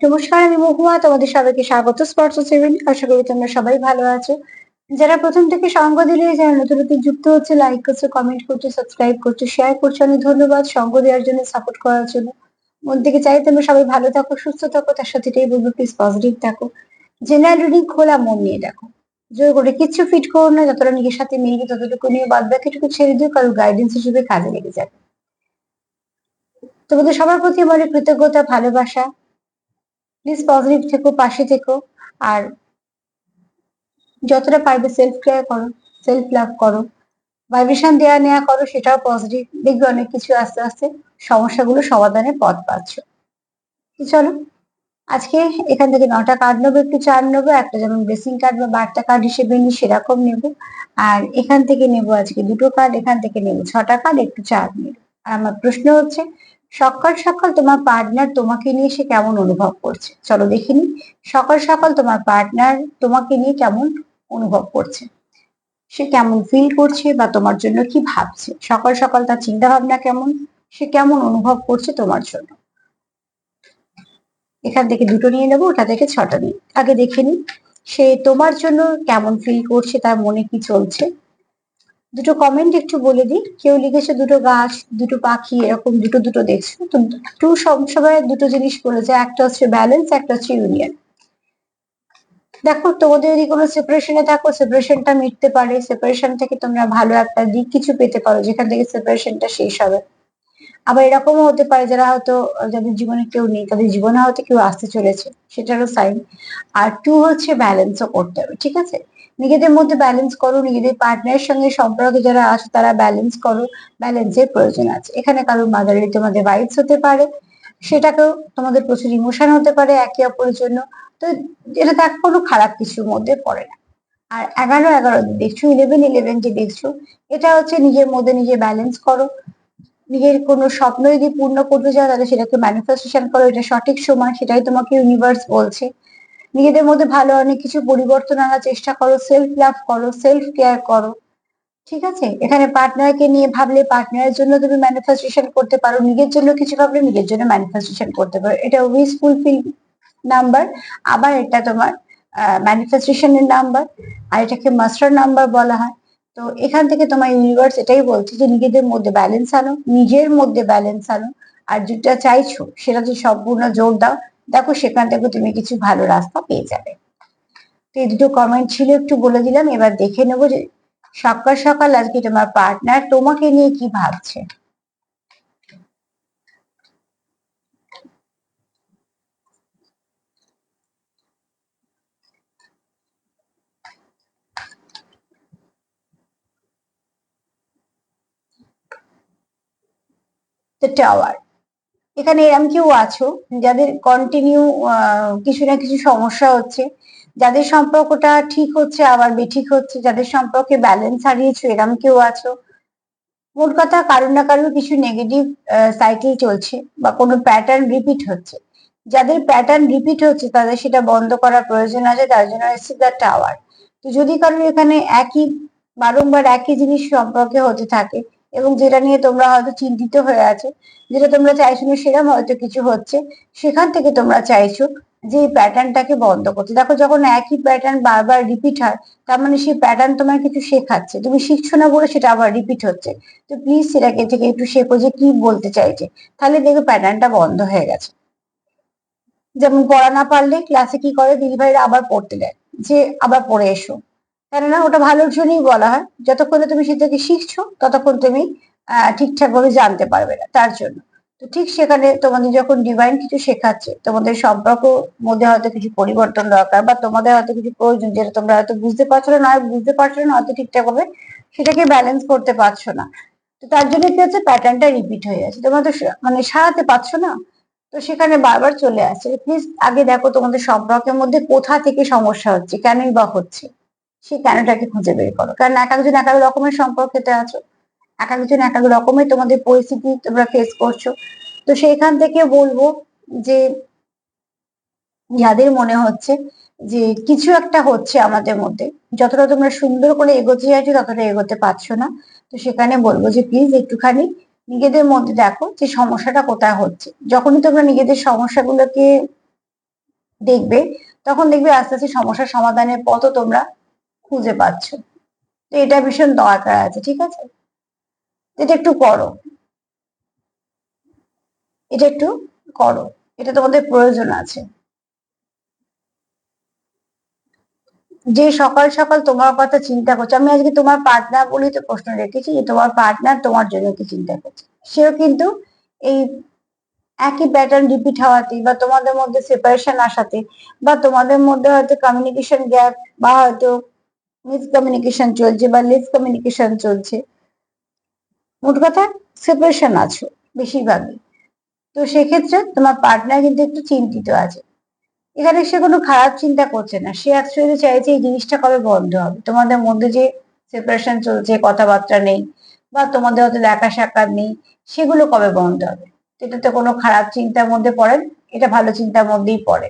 নমস্কার, আমি মহুয়া, তোমাদের সবাইকে স্বাগত স্পর্শ সেভেন আশা করি তোমরা সবাই ভালো আছো। যারা প্রথম থেকে সঙ্গ দিলে, যারা নতুন নতুন যুক্ত হচ্ছে লাইক করছ কমেন্ট করছ সাবস্ক্রাইব করছ শেয়ার করছ, অনেক ধন্যবাদ সঙ্গ দেওয়ার জন্য সাপোর্ট করার জন্য। মন থেকে চাই তোমরা সবাই ভালো থাকো, সুস্থ থাকো, তার সাথে এটাই বলব প্লিজ পজিটিভ থাকো। জেনারেল রিডিং খোলা মন নিয়ে দেখো। জোর করে কিচ্ছু ফিট করো না, যতটা নিজের সাথে মিলবে, ততটুকু নিয়ে বাদ বাকিটুকু ছেড়ে দিও কারও গাইডেন্স হিসেবে কাজে লেগে যাবে। তোমাদের সবার প্রতি আমার কৃতজ্ঞতা, ভালোবাসা। প্লিজ পজিটিভ থেকো, পাশে থেকো, আর যতটা পারবে সেলফ কেয়ার করো সেলফ লাভ করো। ভাইব্রেশন দেওয়া নেওয়া করো, সেটাও পজিটিভ দেখবে অনেক কিছু আস্তে আস্তে সমস্যাগুলো সমাধানের পথ পাচ্ছ। চলো, আজকে এখান থেকে নটা কার্ড নেব, একটু চার নেব, একটা যেমন ব্লেসিং কার্ড বা বার্তা কার্ড হিসেবে নিই, সেরকম নেব। আর এখান থেকে নেব আজকে দুটো কার্ড এখান থেকে নেব ছটা কার্ড একটু চার নেব আর আমার প্রশ্ন হচ্ছে সকাল সকাল তোমার পার্টনার তোমাকে নিয়ে সে কেমন অনুভব করছে? চলো দেখিনি সকাল সকাল তোমার পার্টনার তোমাকে নিয়ে কেমন অনুভব করছে? সে কেমন ফিল করছে বা তোমার জন্য কি ভাবছে? সকাল সকাল তার চিন্তা ভাবনা কেমন? সে কেমন অনুভব করছে তোমার জন্য? এখান থেকে দুটো নিয়ে নেব, ওটা থেকে ছটা নিই আগে দেখে নি সে তোমার জন্য কেমন ফিল করছে, তার মনে কি চলছে? দুটো কমেন্ট একটু বলে দিই। কেউ লিখেছে দুটো গাছ, দুটো পাখি, এরকম দুটো দুটো দেখছ। তো একটু সবসময় দুটো জিনিস বলেছে একটা হচ্ছে ব্যালেন্স একটা হচ্ছে ইউনিয়ন দেখো, তোমাদের যদি কোনো সেপারেশনে থাকো সেপারেশনটা মিটতে পারে। সেপারেশন থেকে তোমরা ভালো একটা দিক কিছু পেতে পারো, যেখান থেকে সেপারেশনটা শেষ হবে। আবার এরকমও হতে পারে, যারা হয়তো, যাদের জীবনে কেউ নেই, তাদের জীবনে হয়তো কেউ আসতে চলেছে, সেটারও সাইন আর টু হচ্ছে ব্যালেন্সও করতে হবে, ঠিক আছে? নিজেদের মধ্যে ব্যালেন্স করো, নিজেদের পার্টনারের সঙ্গে সম্পর্কে যারা আছে তারা ব্যালেন্স করো ব্যালেন্সের প্রয়োজন আছে। এখানে কারোর মাদারের তোমাদের ভাইবস হতে পারে, সেটাকেও তোমাদের প্রচুর ইমোশন হতে পারে একে অপরের জন্য। তো এটা দেখ কোনো খারাপ কিছুর মধ্যে পড়ে না। আর এগারো এগারো দেখছ ইলেভেন ইলেভেন যে দেখছ, এটা হচ্ছে নিজের মধ্যে নিজে ব্যালেন্স করো। নিজের কোনো স্বপ্ন যদি পূর্ণ করতে চাও তাহলে সেটাকে ম্যানিফেস্টেশন করো, এটা সঠিক সময়, সেটাই তোমাকে ইউনিভার্স বলছে। নিজেদের মধ্যে ভালো অনেক কিছু পরিবর্তন আনার চেষ্টা করো সেলফ লাভ করো সেলফ কেয়ার করো। ঠিক আছে? এখানে পার্টনারকে নিয়ে ভাবলে পার্টনারের জন্য তুমি ম্যানিফেস্টেশন করতে পারো, নিজের জন্য কিছু ভাবলে নিজের জন্য ম্যানিফেস্টেশন করতে পারো। এটা উইস ফুলফিল নাম্বার আবার এটা তোমার ম্যানিফেস্টেশনের নাম্বার আর এটাকে মাস্টার নাম্বার বলা হয়। তো এখান থেকে তোমার ইউনিভার্স এটাই বলছে যে নিজেদের মধ্যে ব্যালেন্স আনো, নিজের মধ্যে ব্যালেন্স আনো। আর যেটা চাইছো সেটা সম্পূর্ণ জোর দাও। দেখো সেখান থেকে তুমি কিছু ভালো রাস্তা পেয়ে যাবে। তো এই দুটো কমেন্ট ছিল, একটু বলে দিলাম, এবার দেখে নেব যে সকাল সকাল আজকে তোমার পার্টনার তোমাকে নিয়ে কি ভাবছে। টাওয়ার এখানে এরম কেউ আছো যাদের কন্টিনিউ কিছু না কিছু সমস্যা হচ্ছে, যাদের সম্পর্কটা ঠিক হচ্ছে, আবার বেঠিক হচ্ছে, যাদের সম্পর্কে ব্যালেন্স হারিয়েছো, এরম কেউ আছো? মোট কথা কারোর না কারোর কিছু নেগেটিভ সাইকেল চলছে বা কোনো প্যাটার্ন রিপিট হচ্ছে। যাদের প্যাটার্ন রিপিট হচ্ছে, তাদের সেটা বন্ধ করার প্রয়োজন আছে, তার জন্য এসছে দ্য টাওয়ার তো যদি কারোর এখানে একই, বারংবার একই জিনিস সম্পর্কে হতে থাকে এবং যেটা নিয়ে তোমরা হয়তো চিন্তিত হয়ে আছো, যেটা তোমরা চাইছো না সেরকম হয়তো কিছু হচ্ছে, সেখান থেকে তোমরা চাইছো যে এই প্যাটার্নটাকে বন্ধ করতে। দেখো যখন একই প্যাটার্ন বারবার রিপিট হয়, তার মানে সেই প্যাটার্ন তোমার কিছু শেখাচ্ছে। তুমি শিখছো না বলে সেটা আবার রিপিট হচ্ছে। তো প্লিজ সেটাকে থেকে একটু শেখো যে কি বলতে চাইছে। তাহলে দেখো প্যাটার্নটা বন্ধ হয়ে গেছে। যেমন পড়া না পারলে ক্লাসে কি করে? দিদি ভাইরা আবার পড়তে দেয়। যে আবার পড়ে এসো। কেননা ওটা ভালোর জন্যই বলা হয়। যতক্ষণ তুমি সেটাকে শিখছো, ততক্ষণ তুমি ঠিকঠাক ভাবে জানতে পারবে না, তার জন্য। তো ঠিক সেখানে তোমাদের যখন ডিভাইন কিছু শেখাচ্ছে, তোমাদের সম্পর্ক মধ্যে হয়তো কিছু পরিবর্তন দরকার বা তোমাদের হয়তো কিছু প্রয়োজন যেটা তোমরা হয়তো বুঝতে পারছ না বুঝতে পারছ না, হয়তো ঠিকঠাক ভাবে সেটাকে ব্যালেন্স করতে পারছ না। তো তার জন্য কি হচ্ছে? প্যাটার্নটা রিপিট হয়ে যাচ্ছে। তোমরা তো মানে সারাতে পারছ না? তো সেখানে বারবার চলে আসছে। প্লিজ আগে দেখো তোমাদের সম্পর্কের মধ্যে কোথা থেকে সমস্যা হচ্ছে, কেনই বা হচ্ছে? সেই কেনটাকে খুঁজে বের করো। কারণ এক একজন এক এক রকমের সম্পর্কেতে আছো। এক একজন এক এক রকমের তোমাদের পরিস্থিতি তোমরা ফেস করছ। তো সেইখান থেকে বলব যে যাদের মনে হচ্ছে যে, কিছু একটা হচ্ছে আমাদের মধ্যে। যতটা তোমরা সুন্দর করে এগোতে চাইছো, ততটা এগোতে পারছ না। তো সেখানে বলব যে প্লিজ একটুখানি নিজেদের মধ্যে দেখো যে, সমস্যাটা কোথায় হচ্ছে। যখনই তোমরা নিজেদের সমস্যাগুলোকে দেখবে, তখন দেখবে আস্তে আস্তে সমস্যার সমাধানের পথও তোমরা খুঁজে পাচ্ছ। তো এটা ভীষণ দরকার আছে, ঠিক আছে? এটা একটু করো। এটা একটু করো। এটা তোমাদের প্রয়োজন আছে। যে সকাল সকাল তোমার কথা চিন্তা করছে, আমি আজকে তোমার পার্টনার বলেই তো প্রশ্ন রেখেছি যে তোমার পার্টনার তোমার জন্য কি চিন্তা করছে। সেও কিন্তু এই একই প্যাটার্ন রিপিট হওয়াতে বা তোমাদের মধ্যে সেপারেশন আসাতে বা তোমাদের মধ্যে হয়তো কমিউনিকেশন গ্যাপ বা হয়তো মিসকমিউনিকেশন চলছে বা লেস কমিউনিকেশন চলছে। মোট কথা সেপারেশন আছো, বেশিরভাগই। তো সেক্ষেত্রে তোমার পার্টনার কিন্তু একটু চিন্তিত আছে। এখানে সে কোনো খারাপ চিন্তা করছে না। সে অ্যাকচুয়ালি চাইছে এই জিনিসটা কবে বন্ধ হবে? তোমাদের মধ্যে যে সেপারেশন চলছে, কথাবার্তা নেই বা তোমাদের হয়তো দেখা সাক্ষাৎ নেই, সেগুলো কবে বন্ধ হবে? এটা তো কোনো খারাপ চিন্তার মধ্যে পড়ে এটা ভালো চিন্তার মধ্যেই পড়ে।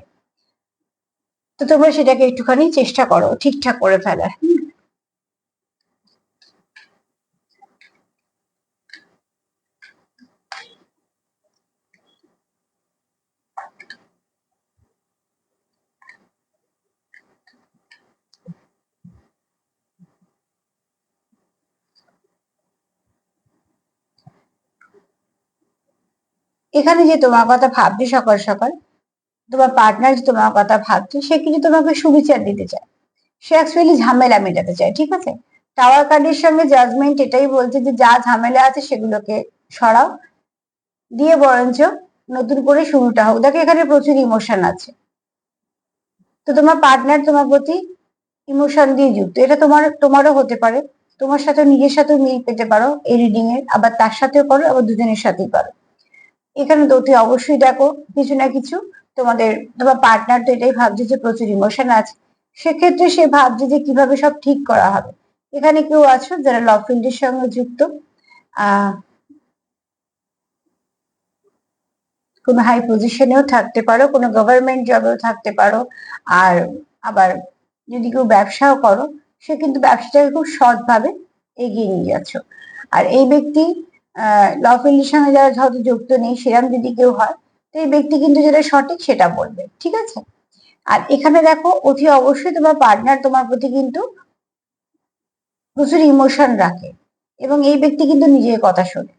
তো তোমরা সেটাকে একটুখানি চেষ্টা করো, ঠিকঠাক করে ফেলার। এখানে যে তোমার কথা ভাবছে সকাল সকাল তোমার পার্টনার যে তোমার কথা ভাবছে, সে কিন্তু তোমাকে সুবিচার দিতে চায়। সে অ্যাকচুয়ালি ঝামেলা মেটাতে চায়, ঠিক আছে? টাওয়ার কার্ডের সঙ্গে জাজমেন্ট এটাই বলছে যে, যা ঝামেলা আছে সেগুলোকে সরাও। দিয়ে বরঞ্চ নতুন করে শুরুটা হোক। দেখো, এখানে প্রচুর ইমোশন আছে। তো তোমার পার্টনার তোমার প্রতি ইমোশন দিয়ে যুক্ত। এটা তোমার, তোমারও হতে পারে। তোমার সাথে নিজের সাথে মিল পেতে পারো এই রিডিং এর। আবার তার সাথেও পারো আবার দুজনের সাথেই পারো এখানে তো অবশ্যই দেখো, কিছু না কিছু তোমাদের, তোমার পার্টনার তো এটাই ভাবছে যে প্রচুর ইমোশন আছে। সেক্ষেত্রে সে ভাবছে যে কীভাবে সব ঠিক করা হবে। এখানে কেউ আছো যারা ল ফিল্ডের সঙ্গে যুক্ত? আহ, কোনো হাই পজিশনেও থাকতে পারো, কোনো গভর্নমেন্ট জবেও থাকতে পারো। আর আবার যদি কেউ ব্যবসাও করো, সে কিন্তু ব্যবসাটাকে খুব সৎভাবে এগিয়ে নিয়ে যাচ্ছ। আর এই ব্যক্তি ল ফিল্ডের সঙ্গে যারা হয়তো যুক্ত নেই সেরকম যদি কেউ হয় এই ব্যক্তি কিন্তু যেটা সঠিক সেটা বলবে, ঠিক আছে? আর এখানে দেখো, অতি অবশ্যই তোমার পার্টনার তোমার প্রতি কিন্তু প্রচুর ইমোশন রাখে এবং এই ব্যক্তি কিন্তু নিজের কথা শোনে।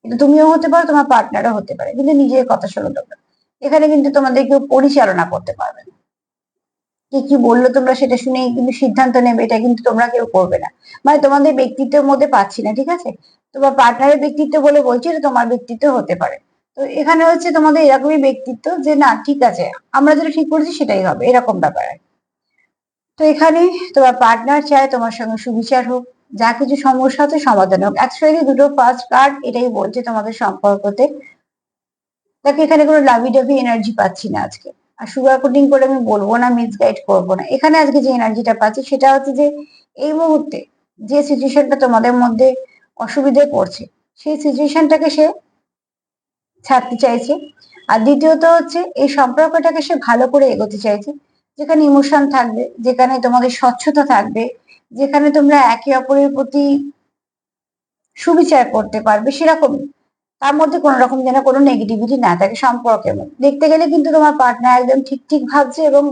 কিন্তু তুমিও হতে পারো, তোমার পার্টনারও হতে পারে, কিন্তু নিজের কথা শোনো তোমরা। এখানে কিন্তু তোমাদের কেউ পরিচালনা করতে পারবে না। কে কি বলল তোমরা সেটা শুনে কিন্তু সিদ্ধান্ত নেবে, এটা কিন্তু তোমরা কেউ করবে না। মানে তোমাদের ব্যক্তিত্বের মধ্যে পাচ্ছি না, ঠিক আছে? তোমার পার্টনারের ব্যক্তিত্ব বলে বলছি তোমার ব্যক্তিত্ব হতে পারে। তো এখানে হচ্ছে তোমাদের এরকমই ব্যক্তিত্ব যে, না, ঠিক আছে, আমরা যেটা ঠিক করেছি সেটাই হবে। এরকম ব্যাপার তো এখানে তোমার পার্টনার চায় তোমার সঙ্গে সুবিচার হোক, যা কিছু সমস্যা আছে সমাধান হোক। অ্যাকচুয়ালি দুটো ফার্স্ট কার্ড এটাই বলছে তোমাদের সম্পর্কতে। দেখো, এখানে কোনো লাভি ডাভি এনার্জি পাচ্ছি না আজকে। আর সুগার কোটিং করে আমি বলব না মিসগাইড করব না। এখানে আজকে যে এনার্জিটা পাচ্ছি সেটা হচ্ছে যে, এই মুহূর্তে যে সিচুয়েশনটা তোমাদের মধ্যে অসুবিধে পড়ছে, সেই সিচুয়েশনটাকে সে ছাড়তে চাইছে। আর দ্বিতীয়ত হচ্ছে, এই সম্পর্কটাকে সে ভালো করে এগোতে চাইছে। যেখানে ইমোশন থাকবে, যেখানে তোমাদের স্বচ্ছতা থাকবে, যেখানে তোমরা একে অপরের প্রতি সুবিচার করতে পারবে সেরকমই। তার মধ্যে কোনো রকম যেন কোনো নেগেটিভিটি না থাকে সম্পর্কে দেখতে গেলে কিন্তু তোমার পার্টনার একদম ঠিক ঠিক ভাবছে এবং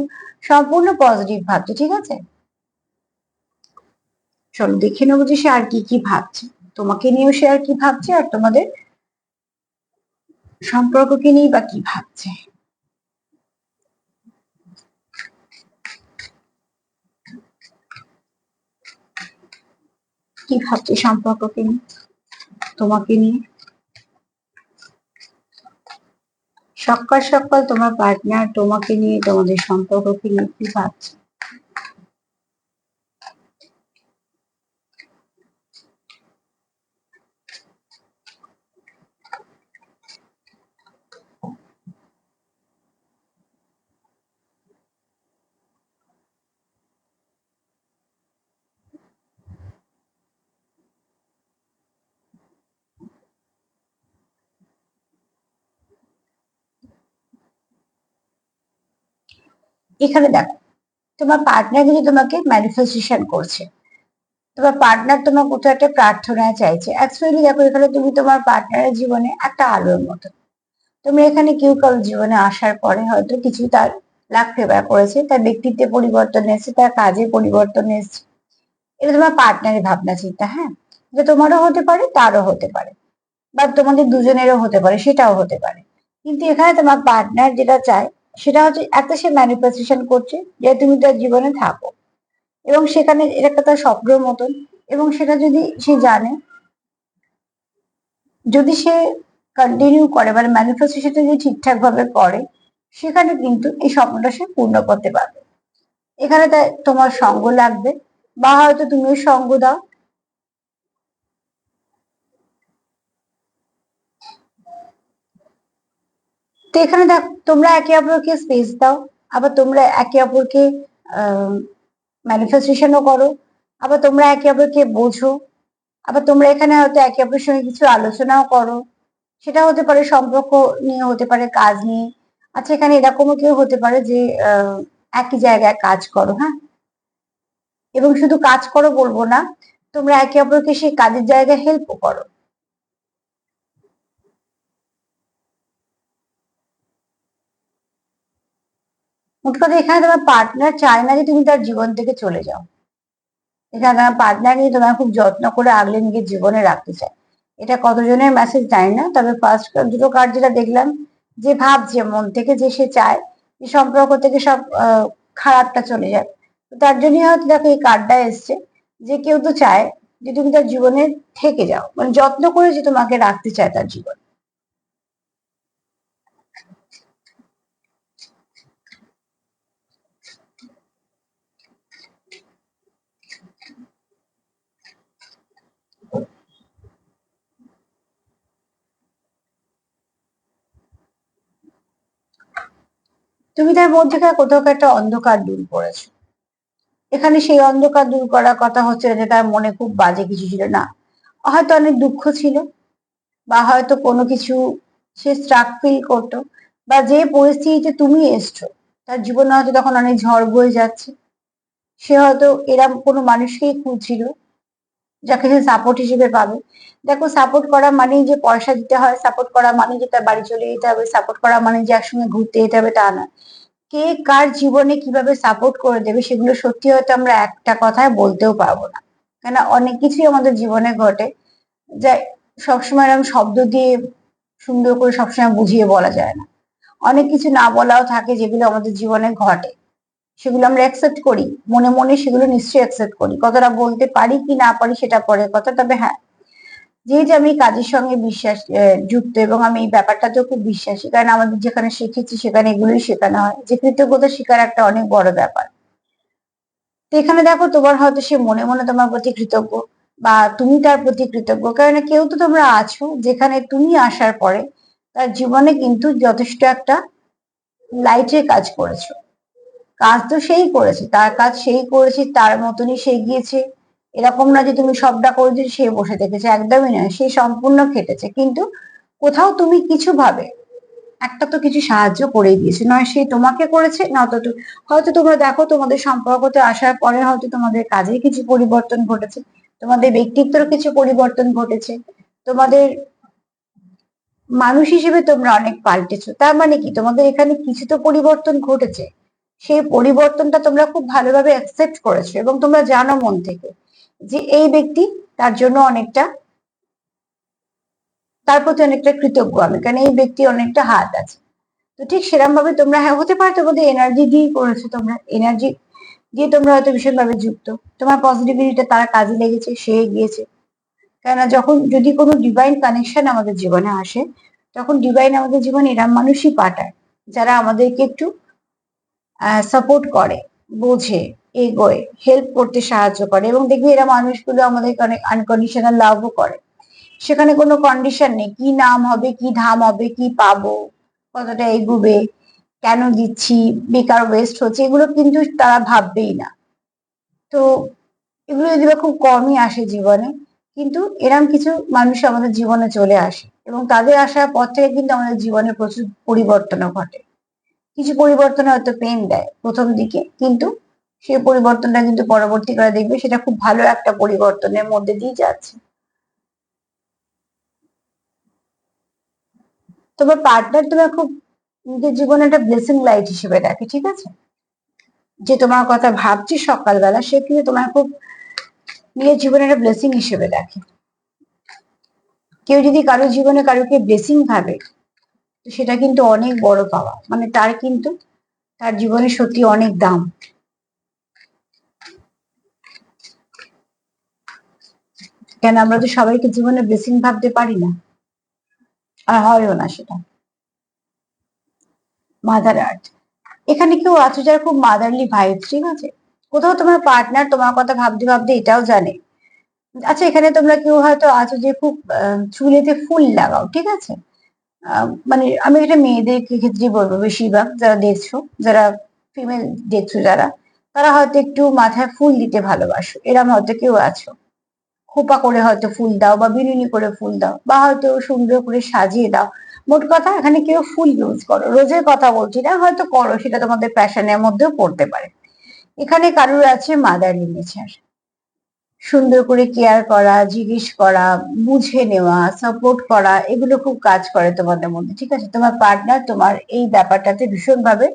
সম্পূর্ণ পজিটিভ ভাবছে, ঠিক আছে? চলো দেখে নেব যে সে আর কি কি ভাবছে। তোমাকে নিয়েও সে আর কি ভাবছে আর তোমাদের সম্পর্ককে নিয়ে বা কি ভাবছে? কি ভাবছে সম্পর্ককে নিয়ে? তোমাকে নিয়ে? সকাল সকাল তোমার পার্টনার তোমাকে নিয়ে, তোমাদের সম্পর্ককে নিয়ে কি ভাবছে? এখানে দেখো, তোমার পার্টনার কিন্তু তোমাকে ম্যানিফেস্টেশন করছে। তোমার পার্টনার তোমার কোথাও একটা প্রার্থনা চাইছে। অ্যাকচুয়ালি দেখো, এখানে তুমি তোমার পার্টনারের জীবনে একটা আলোর মতো। তুমি এখানে কেউ কারও জীবনে আসার পরে হয়তো কিছু তার লাখ ফেভার করেছে, তার ব্যক্তিত্বে পরিবর্তন এসেছে, তার কাজে পরিবর্তন এসেছে। এটা তোমার পার্টনারের ভাবনা চিন্তা হ্যাঁ? যে তোমারও হতে পারে, তারও হতে পারে। বা তোমাদের দুজনেরও হতে পারে, সেটাও হতে পারে। কিন্তু এখানে তোমার পার্টনার যেটা চায় সেটা হচ্ছে একটা সে ম্যানিফেস্টেশন করছে যে তুমি তার জীবনে থাকো। এবং সেখানে এটা একটা তার স্বপ্নের মতন। এবং সেটা যদি সে জানে, যদি সে কন্টিনিউ করে মানে ম্যানিফেস্টেশনটা যদি ঠিকঠাক ভাবে করে, সেখানে কিন্তু এই স্বপ্নটা সে পূর্ণ করতে পারবে। এখানে তোমার সঙ্গ লাগবে। বা হয়তো তুমিও সঙ্গ দাও তো এখানে দেখ, তোমরা একে অপরকে স্পেস দাও, আবার তোমরা একে অপরকে ম্যানিফেস্টেশনও করো, আবার তোমরা একে অপরকে বোঝো, আবার তোমরা এখানে হয়তো একে অপরের সঙ্গে কিছু আলোচনাও করো, সেটা হতে পারে সম্পর্ক নিয়ে হতে পারে, কাজ নিয়ে। আচ্ছা এখানে এরকমও কেউ হতে পারে যে একই জায়গায় কাজ করো হ্যাঁ? এবং শুধু কাজ করো বলব না, তোমরা একে অপরকে সেই কাজের জায়গায় হেল্পও করো। মোট কথা, এখানে তোমার পার্টনার চায় না যে তুমি তার জীবন থেকে চলে যাও। এখানে তোমার পার্টনার নিয়ে তোমার খুব যত্ন করে আগলে নিজের জীবনে রাখতে চায়। এটা কতজনের মেসেজ জানি না, তবে ফার্স্ট দুটো কার্ড যেটা দেখলাম, যে ভাবছে মন থেকে যে সে চায়, যে সম্পর্ক থেকে সব খারাপটা চলে যায় তার জন্যই হয়তো দেখো এই কার্ডটা এসছে, যে কেউ তো চায় যে তুমি তার জীবনে থেকে যাও। মানে যত্ন করে যে তোমাকে রাখতে চায় তার জীবন। তুমি তার মধ্যেকার কোথাও একটা অন্ধকার দূর করেছ? এখানে সেই অন্ধকার দূর করার কথা হচ্ছে যে তার মনে খুব বাজে কিছু ছিল না। হয়তো অনেক দুঃখ ছিল বা হয়তো কোনো কিছু সে স্ট্রাক ফিল করতো বা যে পরিস্থিতিতে তুমি এসছো, তার জীবনে হয়তো তখন অনেক ঝড় বয়ে যাচ্ছে। সে হয়তো এরম কোনো মানুষকেই খুঁজছিল যাকে সে সাপোর্ট হিসেবে পাবে। দেখো সাপোর্ট করা মানেই যে পয়সা দিতে হয় সাপোর্ট করা মানে যে তার বাড়ি চলে যেতে হবে সাপোর্ট করা মানে যে একসঙ্গে ঘুরতে যেতে হবে, তা না কে কার জীবনে কীভাবে সাপোর্ট করে দেবে সেগুলো সত্যি হয়তো আমরা একটা কথায় বলতেও পারব না। কেন অনেক কিছুই আমাদের জীবনে ঘটে যা সবসময় এরকম শব্দ দিয়ে সুন্দর করে সবসময় বুঝিয়ে বলা যায় না। অনেক কিছু না বলাও থাকে যেগুলো আমাদের জীবনে ঘটে। সেগুলো আমরা অ্যাকসেপ্ট করি। মনে মনে সেগুলো নিশ্চয়ই অ্যাকসেপ্ট করি। কতটা বলতে পারি কি না পারি সেটা পরে কথা। তবে হ্যাঁ যেহেতু আমি কাজের সঙ্গে বিশ্বাস যুক্ত এবং আমি এই ব্যাপারটাতেও খুব বিশ্বাসী। কারণ আমাদের যেখানে শিখেছি সেখানে এগুলোই শেখানো হয়। যে কৃতজ্ঞতা শেখার একটা অনেক বড় ব্যাপার। তো এখানে দেখো, তোমার হয়তো সে মনে মনে তোমার প্রতি কৃতজ্ঞ বা তুমি তার প্রতি কৃতজ্ঞ। কারণ কেউ তো তোমরা আছো, যেখানে তুমি আসার পরে তার জীবনে কিন্তু যথেষ্ট একটা লাইটের কাজ করেছ। কাজ তো সেই করেছে, তার কাজ সেই করেছে, তার মতনই সে গিয়েছে। এরকম না যে তুমি সবটা করে দিয়ে সে বসে থেকেছে, একদমই নয়, সে সম্পূর্ণ খেটেছে। কিন্তু কোথাও তুমি কিছু ভাবে, একটা তো কিছু সাহায্য করে দিয়েছে, নয় সে তোমাকে করেছে, না তো হয়তো তোমরা দেখো তোমাদের সম্পর্কতে আসার পরে হয়তো তোমাদের কাজে কিছু পরিবর্তন ঘটেছে, তোমাদের ব্যক্তিত্বের কিছু পরিবর্তন ঘটেছে, তোমাদের মানুষ হিসেবে তোমরা অনেক পাল্টেছো। তার মানে কি? তোমাদের এখানে কিছু তো পরিবর্তন ঘটেছে। সেই পরিবর্তনটা তোমরা খুব ভালোভাবে অ্যাকসেপ্ট করেছ এবং তোমরা জানো মন থেকে যে এই ব্যক্তি তার জন্য অনেকটা, তার প্রতি অনেকটা কৃতজ্ঞ আমি, কারণ এই ব্যক্তি অনেকটা হাত আছে। তো ঠিক সেরকম ভাবে তোমরা হ্যাঁ হতে পারে তোমাদের এনার্জি দিয়ে করেছ তোমরা এনার্জি দিয়ে তোমরা হয়তো ভীষণভাবে যুক্ত, তোমার পজিটিভিটিটা তারা কাজে লেগেছে, সে গিয়েছে কেননা যখন যদি কোনো ডিভাইন কানেকশন আমাদের জীবনে আসে, তখন ডিভাইন আমাদের জীবনে এরম মানুষই পাঠায়, যারা আমাদেরকে একটু সাপোর্ট করে, বোঝে, এগোয় হেল্প করতে সাহায্য করে এবং দেখবি এরা মানুষগুলো আমাদেরকে অনেক আনকন্ডিশনাল লাভও করে। সেখানে কোনো কন্ডিশন নেই, কি নাম হবে, কি ধাম হবে, কি পাবো, কতটা এগুবে, কেন দিচ্ছি, বেকার ওয়েস্ট হচ্ছে, এগুলো কিন্তু তারা ভাববেই না। তো এগুলো যদি খুব কমই আসে জীবনে, কিন্তু এরম কিছু মানুষ আমাদের জীবনে চলে আসে এবং তাদের আসার পর থেকে কিন্তু আমাদের জীবনে প্রচুর পরিবর্তনও ঘটে। কিছু পরিবর্তন হয়তো পেন দেয় প্রথম দিকে, কিন্তু সেই পরিবর্তনটা কিন্তু পরবর্তীকালে দেখবে সেটা খুব ভালো একটা পরিবর্তনের মধ্যে দিয়ে যাচ্ছে। তোমার পার্টনার তোমার খুব নিজের জীবনে একটা ব্লেসিং লাইট হিসেবে দেখে ঠিক আছে? যে তোমার কথা ভাবছি সকালবেলা, সে কিন্তু তোমার খুব নিজের জীবনে একটা ব্লেসিং হিসেবে দেখে কেউ যদি কারোর জীবনে কারোকে ব্লেসিং ভাবে সেটা কিন্তু অনেক বড় পাওয়া। মানে তার কিন্তু, তার জীবনে সত্যি অনেক দাম। কেন আমরা তো সবাইকে জীবনে ব্লেসিং ভাবতে পারি না। আর হয়ও না সেটা। মাদার আর্থ এখানে কেউ আছো যার খুব মাদারলি ভাইব ঠিক আছে? কোথাও তোমার পার্টনার তোমার কথা ভাবতে ভাবতে এটাও জানে। আচ্ছা এখানে তোমরা কেউ হয়তো আছো যে খুব চুলেতে ফুল লাগাও, ঠিক আছে? মানে আমি এটা মেয়েদের ক্ষেত্রে বলব বেশিরভাগ যারা দেখছ, যারা ফিমেল দেখছ যারা, তারা হয়তো একটু মাথায় ফুল দিতে ভালোবাসো। এরম হয়তো কেউ আছো। খোপা করে হয়তো ফুল দাও বা বিনুনি করে ফুল দাও বা হয়তো সুন্দর করে সাজিয়ে দাও। মোট কথা এখানে কেউ ফুল ইউজ করো। রোজের কথা বলছি না, হয়তো করো, সেটা তোমাদের প্যাশনের মধ্যেও পড়তে পারে। এখানে কারুর আছে মাদারলি নেচার সুন্দর করে কেয়ার করা, জিজ্ঞেস করা, বুঝে নেওয়া সাপোর্ট করা, এগুলো খুব কাজ করে তোমাদের মধ্যে, ঠিক আছে? তোমার পার্টনার তোমার এই ব্যাপারটাতে ভীষণভাবে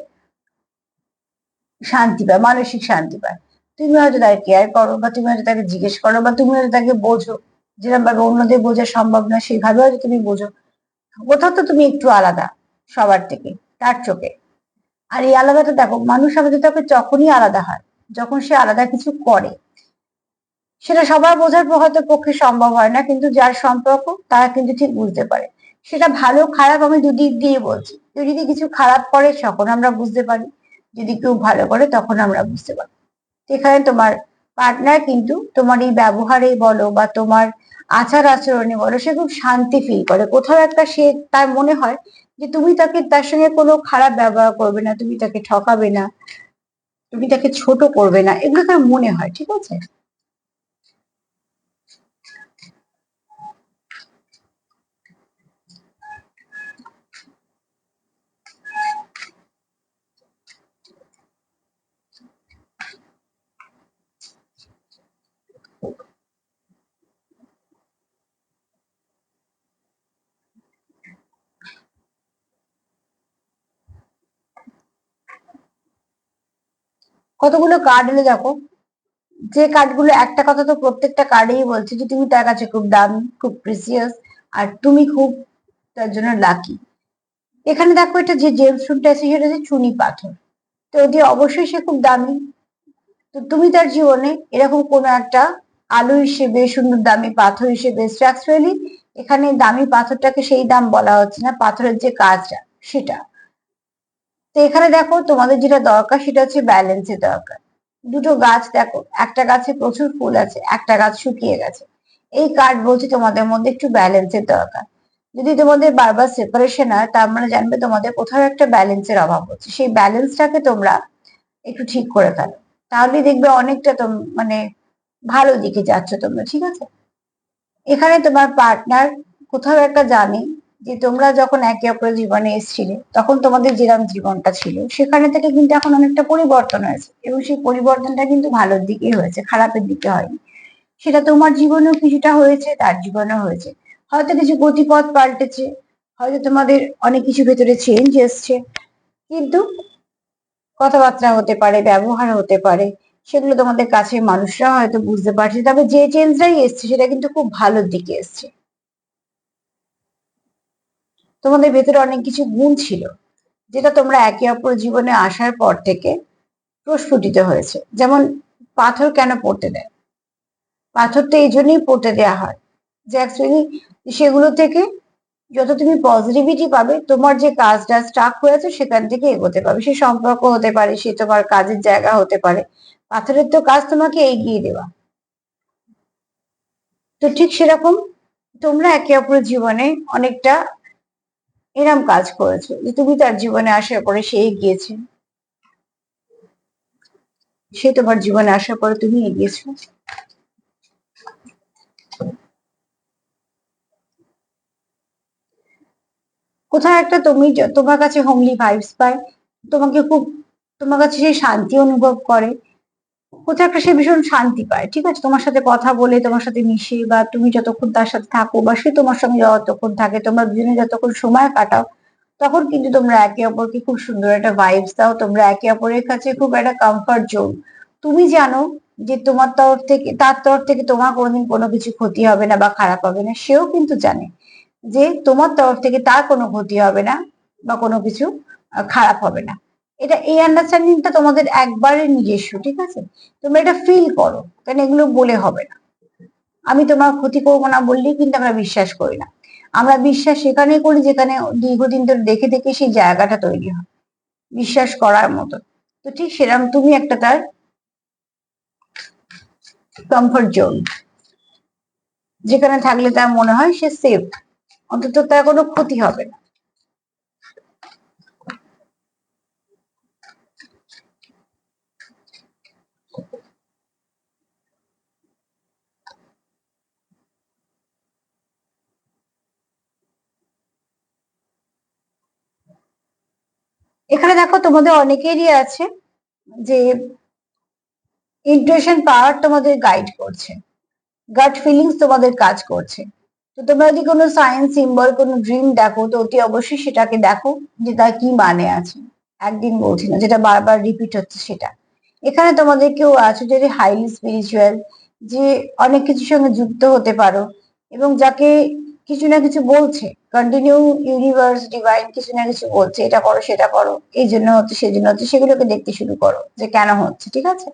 শান্তি পায়, মানসিক শান্তি পায়। তুমি হয়তো তাকে কেয়ার করো বা তুমি হয়তো তাকে জিজ্ঞেস করো বা তুমি হয়তো তাকে বোঝো যেরকম ভাবে অন্যদের বোঝা সম্ভব না সেইভাবে হয়তো তুমি বোঝো। কোথাও তো তুমি একটু আলাদা সবার থেকে, তার চোখে। আর এই আলাদাটা দেখো, মানুষ আমাদের তোকে যখনই আলাদা হয়, যখন সে আলাদা কিছু করে। সেটা সবার বোঝার হয়তো পক্ষে সম্ভব হয় না, কিন্তু যার সম্পর্ক তারা কিন্তু ঠিক বুঝতে পারে। সেটা ভালো, খারাপ আমি দুদিক দিয়ে বলছি। কেউ যদি কিছু খারাপ করে তখন আমরা বুঝতে পারি, যদি কেউ ভালো করে তখন আমরা বুঝতে পারি। এখানে তোমার পার্টনার কিন্তু তোমার এই ব্যবহারে বলো বা তোমার আচার আচরণে বলো, সে খুব শান্তি ফিল করে। কোথাও একটা সে তার মনে হয় যে তুমি তাকে তার সঙ্গে কোনো খারাপ ব্যবহার করবে না, তুমি তাকে ঠকাবে না, তুমি তাকে ছোট করবে না, এগুলো তার মনে হয়, ঠিক আছে? কতগুলো কার্ড এলে দেখো, যে কার্ডগুলো একটা কথা তো প্রত্যেকটা কার্ডেই বলছে যে তুমি তার কাছে খুব দামি, খুব প্রিসিয়াস আর তুমি খুব তার জন্য লাকি এখানে দেখো এটা যে জেমস্টোনটা আছে সেটা হচ্ছে চুনি পাথর। তো এটি অবশ্যই সে খুব দামি। তো তুমি তার জীবনে এরকম কোনো একটা আলু হিসেবে, সুন্দর দামি পাথর হিসেবে স্ট্রাকচারালি এখানে দামি পাথরটাকে সেই দাম বলা হচ্ছে না, পাথরের যে কাজটা, সেটা। তো এখানে দেখো তোমাদের যেটা দরকার সেটা হচ্ছে ব্যালেন্সের দরকার। দুটো গাছ দেখো, একটা গাছে প্রচুর ফুল আছে, একটা গাছ শুকিয়ে গেছে। এই কার্ড বলছে তোমাদের মধ্যে একটু ব্যালেন্সের দরকার। যদি তোমাদের বারবার সেপারেশন হয়, তার মানে জানবে তোমাদের কোথাও একটা ব্যালেন্সের অভাব হচ্ছে। সেই ব্যালেন্সটাকে তোমরা একটু ঠিক করে ফেলো। তাহলেই দেখবে অনেকটা মানে ভালো দিকে যাচ্ছ তোমরা, ঠিক আছে? এখানে তোমার পার্টনার কোথাও একটা জানে যে তোমরা যখন একে অপরের জীবনে এসেছিলে, তখন তোমাদের যেরকম জীবনটা ছিল, সেখানে থেকে কিন্তু এখন অনেকটা পরিবর্তন হয়েছে। এবং সেই পরিবর্তনটা কিন্তু ভালোর দিকেই হয়েছে, খারাপের দিকে হয়নি। সেটা তোমার জীবনেও কিছুটা হয়েছে, তার জীবনেও হয়েছে। হয়তো কিছু গতিপথ পাল্টেছে, হয়তো তোমাদের অনেক কিছু ভেতরে চেঞ্জ এসছে। কিন্তু কথাবার্তা হতে পারে, ব্যবহার হতে পারে, সেগুলো তোমাদের কাছে মানুষরা হয়তো বুঝতে পারছে। তবে যে চেঞ্জটাই এসছে, সেটা কিন্তু খুব ভালোর দিকে এসছে। তোমাদের ভেতরে অনেক কিছু গুণ ছিল, যেটা তোমরা একে অপর জীবনে আসার পর থেকে প্রস্ফুটিত হয়েছে। যেমন পাথর কেন পড়তে দেয়? পাথরটা এই জন্যই পড়তে দেওয়া হয় যে অ্যাকচুয়ালি সেগুলো থেকে যত তুমি পজিটিভিটি পাবে, তোমার যে কাজটা স্টাক হয়েছে সেখান থেকে এগোতে পারবে। সে সম্পর্ক হতে পারে, সে তোমার কাজের জায়গা হতে পারে। পাথরের তো কাজ তোমাকে এগিয়ে দেওয়া। তো ঠিক সেরকম তোমরা একে অপরের জীবনে অনেকটা এরম কাজ করেছ যে তুমি তার জীবনে আসার পরে সে এগিয়েছে। সে তোমার জীবনে আসার পরে তুমি এগিয়েছো। কোথাও একটা তুমি তোমার কাছে হোমলি ভাইবস পায়, তোমাকে খুব তোমার কাছে সেই শান্তি অনুভব করে। কোথাও একটা সে ভীষণ শান্তি পায়, ঠিক আছে? তোমার সাথে কথা বলে, তোমার সাথে মিশে বা তুমি যতক্ষণ তার সাথে থাকো বা সে তোমার সঙ্গে যতক্ষণ থাকে, তোমরা দুজনে যতক্ষণ সময় কাটাও, তখন কিন্তু তোমরা একে অপরকে খুব সুন্দর একটা ভাইবস দাও, তোমরা একে অপরের কাছে খুব একটা কমফর্ট জোন তুমি জানো যে তোমার তরফ থেকে, তার তরফ থেকে তোমার কোনোদিন কোনো কিছু ক্ষতি হবে না বা খারাপ হবে না, সেও কিন্তু জানে যে তোমার তরফ থেকে তার কোনো ক্ষতি হবে না বা কোনো কিছু খারাপ হবে না। এটা এই আন্ডারস্ট্যান্ডিংটা তোমাদের একবারে নিজস্ব, ঠিক আছে? তোমরা এটা ফিল করো, কারণ এগুলো বলে হবে না। আমি তোমার ক্ষতি করব না বললেই কিন্তু আমরা বিশ্বাস করি না। আমরা বিশ্বাস সেখানে করি যেখানে দীর্ঘদিন ধরে দেখে দেখে সেই জায়গাটা তৈরি হয়। বিশ্বাস করার মতো। তো ঠিক সেরকম তুমি একটা তার কমফর্ট জোন যেখানে থাকলে তার মনে হয় সে সেফ অন্তত তার কোনো ক্ষতি হবে না। এখানে দেখো তোমাদের অনেকেরই আছে যে ইন্টুইশন পাওয়ার তোমাদের গাইড করছে গাট ফিলিংস তোমাদের কাজ করছে। তো তোমরা যদি কোনো সায়েন্স সিম্বল কোনো ড্রিম দেখো, তো অতি অবশ্যই সেটাকে দেখো যে তার কি মানে আছে। একদিন বলছি না, যেটা বারবার রিপিট হচ্ছে সেটা। এখানে তোমাদের কেউ আছে যদি হাইলি স্পিরিচুয়াল যে অনেক কিছুর সঙ্গে যুক্ত হতে পারো এবং যাকে কিছু না কিছু বলছে। কন্টিনিউ ইউনিভার্স ডিভাইন কিছু না কিছু বলছে। এটা করো, সেটা করো। এই জন্য হচ্ছে, সেই জন্য হচ্ছে, সেগুলোকে দেখতে শুরু করো যে কেন হচ্ছে, ঠিক আছে?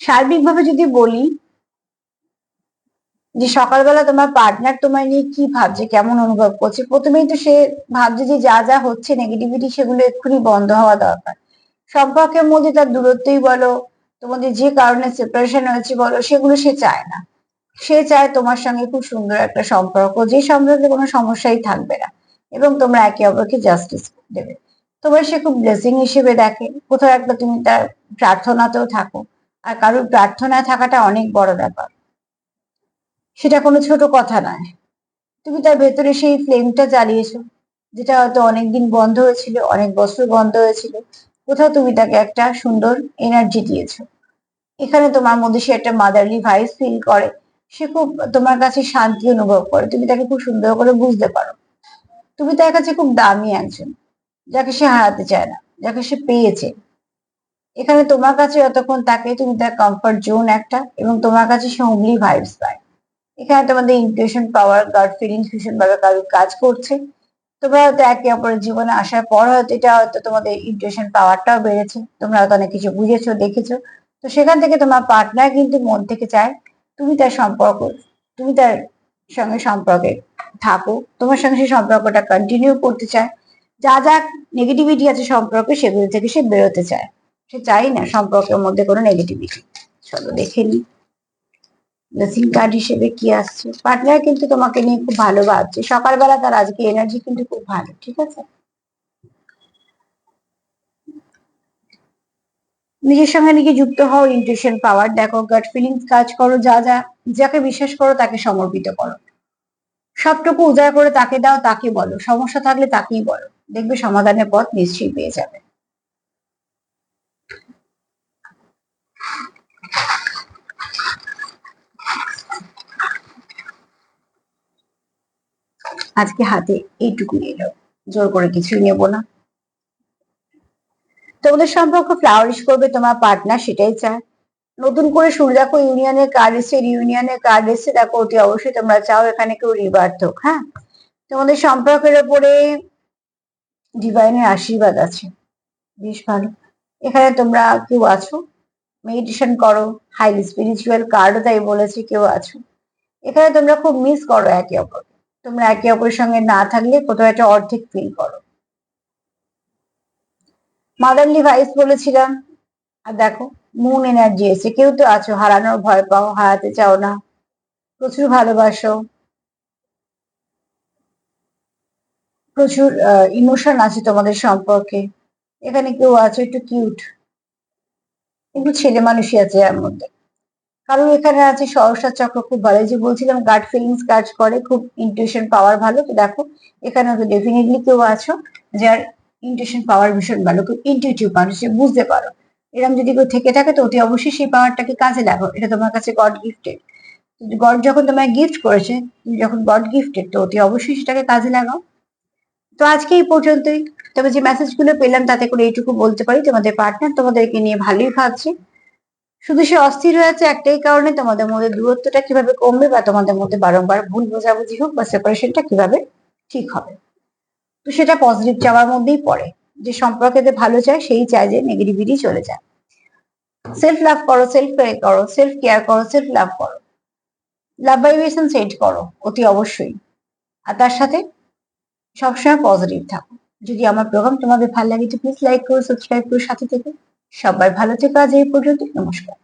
সার্বিকভাবে যদি বলি, যে সকালবেলা তোমার পার্টনার তোমায় নিয়ে কি ভাবছে, কেমন অনুভব করছে, প্রথমেই তো সে ভাবছে যে যা যা হচ্ছে নেগেটিভিটি সেগুলো এক্ষুনি বন্ধ হওয়া দরকার। সম্পর্কের মধ্যে তার দূরত্বই বলো, তোমাদের যে কারণে সেপারেশন হয়েছে বলো, সেগুলো সে চায় না। সে চায় তোমার সঙ্গে খুব সুন্দর একটা সম্পর্ক, যে সম্পর্কে কোনো সমস্যাই থাকবে না। এবং তোমরা একে অপরকে জাস্টিস দেবে। তোমার সে খুব ব্লেসিং হিসেবে দেখে। কোথাও একটা তুমি তার প্রার্থনাতেও থাকো। আর কারোর প্রার্থনায় থাকাটা অনেক বড় ব্যাপার। সেটা কোনো ছোট কথা নয়। তুমি তার ভেতরে সেই ফ্লেমটা জ্বালিয়েছো, যেটা হয়তো অনেকদিন বন্ধ হয়েছিল, অনেক বছর বন্ধ হয়েছিল। কোথাও তুমি তাকে একটা সুন্দর এনার্জি দিয়েছ। এখানে তোমার মধ্যে সে একটা মাদারলি ভাইস ফিল করে। সে খুব তোমার কাছে শান্তি অনুভব করে। তুমি তাকে খুব সুন্দর করে বুঝতে পারো। তুমি তার কাছে খুব দামি একজন, যাকে সে হারাতে চায় না, যাকে সে পেয়েছে। এখানে তোমার কাছে যতক্ষণ থাকে তুমি তার কমফর্ট জোন একটা এবং তোমার কাছে সে হোমলি ভাইবস পায়। এখানে তোমাদের ইনটিউশন পাওয়ার গার্ড ফিলিংস ভীষণ ভাবে কাজ করছে। তোমরা হয়তো একে অপরের জীবনে আসার পর হয়তো এটা হয়তো তোমাদের ইনটিউশন পাওয়ারটাও বেড়েছে। তোমরা হয়তো অনেক কিছু বুঝেছ, দেখেছ। তো সেখান থেকে তোমার পার্টনার কিন্তু মন থেকে চায় তুমি তার সম্পর্ক, তুমি তার সঙ্গে সম্পর্কে থাকো। তোমার সঙ্গে সেই সম্পর্কটা কন্টিনিউ করতে চায়। যা যা নেগেটিভিটি আছে সম্পর্কে সেগুলো থেকে সে বেরোতে চায়। সে চাই না সম্পর্কের মধ্যে কোনো নেগেটিভিটি চলো দেখে নি ব্লেসিং কার্ড হিসেবে কি আসছে? পার্টনার কিন্তু তোমাকে নিয়ে খুব ভালো ভাবছে। সকালবেলা তার আজকে এনার্জি কিন্তু খুব ভালো, ঠিক আছে? নিজের সঙ্গে নিজে যুক্ত হও ইন্টুইশন পাওয়ার দেখো গাট ফিলিংস কাজ করো, যা যা, যাকে বিশ্বাস করো, তাকে সমর্পিত করো। সবটুকু উজাড় করে তাকে দাও, তাকে বলো। সমস্যা থাকলে তাকেই বলো। দেখবে সমাধানের পথ নিশ্চয়ই পেয়ে যাবে। আজকে হাতে এইটুকু এলো। জোর করে কিছুই নেব না। তোমাদের সম্পর্ক ফ্লাওয়ারিশ করবে তোমার পার্টনার সেটাই চায়। নতুন করে শুরু দেখো ইউনিয়নের কার্ড এসছে ইউনিয়নের কার্ড এসছে, দেখো অতি অবশ্যই তোমরা চাও এখানে কেউ রিবার্থ হোক হ্যাঁ? তোমাদের সম্পর্কের উপরে ডিভাইনের আশীর্বাদ আছে, বেশ ভালো। এখানে তোমরা কেউ আছো? মেডিটেশন করো হাইলি স্পিরিচুয়াল কার্ডও তাই বলেছে কেউ আছো। এখানে তোমরা খুব মিস করো একে অপরকে। তোমরা একে অপরের সঙ্গে না থাকলে কোথাও একটা অর্ধেক ফিল করো। মাদারলি ভাইস বলেছিলাম। আর দেখো মুন এনার্জি এসে কেউ তো আছো, হারানোর ভয় পাও, হারাতে চাও না। প্রচুর ভালোবাসো। প্রচুর ইমোশন আছে তোমাদের সম্পর্কে। এখানে কেউ আছো, একটু কিউট কিন্তু ছেলে মানুষই আছে এর মধ্যে। কারণ এখানে আছে সহসা চক্র খুব ভালো। যে বলছিলাম গার্ড ফিলিংস কাজ করে, খুব ইন্টুইশন পাওয়ার ভালো। তো দেখো এখানে তো ডেফিনেটলি কেউ আছো, যার ইন্টুইশন পাওয়ার ভীষণ ভালো, খুব ইন্টিউটিভ মানুষ বুঝতে পারো। এরকম যদি কেউ থেকে থাকে তো অতি অবশ্যই সেই পাওয়ারটাকে কাজে লাগাও। এটা তোমার কাছে গড গিফটেড গড যখন তোমায় গিফট করেছে, তুমি যখন গড গিফটেড তো অতি অবশ্যই সেটাকে কাজে লাগাও। তো আজকে এই পর্যন্তই। তবে যে মেসেজগুলো পেলাম, তাতে করে এইটুকু বলতে পারি, তোমাদের পার্টনার তোমাদেরকে নিয়ে ভালোই ভাবছে। শুধু সে অস্থির হয়েছে একটাই কারণে তোমাদের মধ্যে দূরত্বটা কীভাবে কমবে বা তোমাদের মধ্যে বারংবার ভুল বোঝাবুঝি হোক বা সেপারেশনটা কীভাবে ঠিক হবে। তো সেটা পজিটিভ চাওয়ার মধ্যেই পড়ে। যে সম্পর্কেতে ভালো চায় সেই চায় যে নেগেটিভিটি চলে যায়। সেলফ লাভ করো সেলফ কেয়ার করো সেলফ কেয়ার করো সেলফ লাভ করো। লাভ ভাইব্রেশন সেট করো, অতি অবশ্যই। আর তার সাথে সবসময় পজিটিভ থাকো। যদি আমার প্রোগ্রাম তোমাদের ভালো লাগে, তো প্লিজ লাইক করো সাবস্ক্রাইব করো, সাথে থেকে। সবাই ভালো থেকো আজ এই পর্যন্ত। নমস্কার।